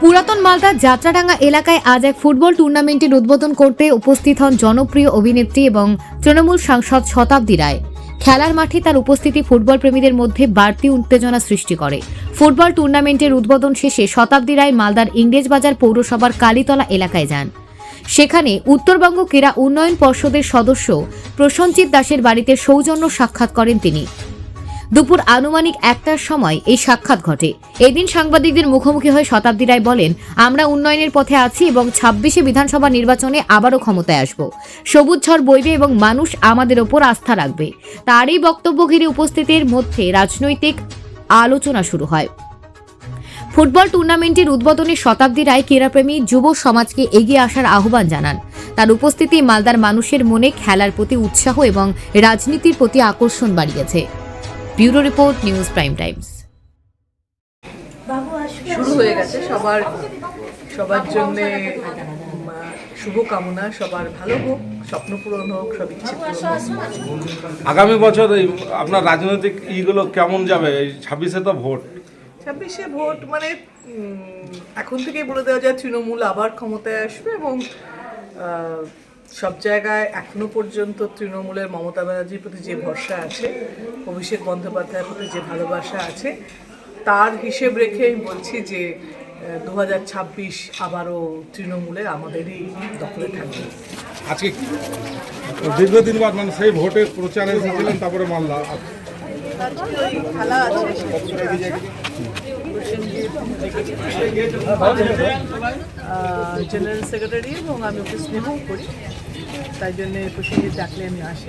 পুরাতন মালদার যাত্রাডাঙ্গা এলাকায় আজ এক ফুটবল টুর্নামেন্টের উদ্বোধন করতে উপস্থিত হন জনপ্রিয় অভিনেত্রী এবং তৃণমূল সাংসদ শতাব্দী রায়। খেলার মাঠে তার উপস্থিতি ফুটবল প্রেমীদের মধ্যে বাড়তি উত্তেজনা সৃষ্টি করে। ফুটবল টুর্নামেন্টের উদ্বোধন শেষে শতাব্দী রায় মালদার ইংরেজবাজার পৌরসভার কালীতলা এলাকায় যান। সেখানে উত্তরবঙ্গ ক্রীড়া উন্নয়ন পর্ষদের সদস্য প্রসঞ্জিৎ দাসের বাড়িতে সৌজন্য সাক্ষাৎ করেন তিনি। দুপুর আনুমানিক একটার সময় এই সাক্ষাৎ ঘটে। এদিন সাংবাদিকদের মুখোমুখি হয়ে শতাব্দী রায় বলেন, আমরা উন্নয়নের পথে আছি এবং ছাব্বিশে বিধানসভা নির্বাচনে আবারও ক্ষমতায় আসব। সবুজ ঝড় বইবে এবং মানুষ আমাদের ওপর আস্থা রাখবে। তারই বক্তব্য ঘিরে উপস্থিতির মধ্যে রাজনৈতিক আলোচনা শুরু হয়। ফুটবল টুর্নামেন্টের উদ্বোধনে শতাব্দী রায় ক্রীড়াপ্রেমী যুব সমাজকে এগিয়ে আসার আহ্বান জানান। তার উপস্থিতি মালদার মানুষের মনে খেলার প্রতি উৎসাহ এবং রাজনীতির প্রতি আকর্ষণ বাড়িয়েছে। Bureau report news prime times. শুরু হয়ে গেছে সবার সবার জন্য শুভ কামনা সবার ভালো হোক স্বপ্ন পূরণ হোক সব ইচ্ছে পূরণ আগামী বছর আপনার রাজনৈতিক ইগুলো কেমন যাবে? এই ছাব্বিশে তো ভোট। ছাব্বিশে ভোট মানে এখন থেকেই বলে দেওয়া যায় তৃণমূল আবার ক্ষমতায় আসবে এবং সব জায়গায় এখনও পর্যন্ত তৃণমূলের মমতা ব্যানার্জির প্রতি যে ভরসা আছে অভিষেক বন্দ্যোপাধ্যায়ের প্রতি যে ভালোবাসা আছে তার হিসেব রেখে আমি বলছি যে দু হাজার ছাব্বিশ আবারও তৃণমূলে আমাদেরই দখলে থাকবে। আজকে দীর্ঘদিন বাদ মানে সেই ভোটে প্রচারে এসেছিলেন তারপরে মামলা খেলা আছে জেনারেল সেক্রেটারি এবং আমি ওকে স্নেহ করি তাই জন্য প্রসঙ্গে ডাকলে আমি আসি।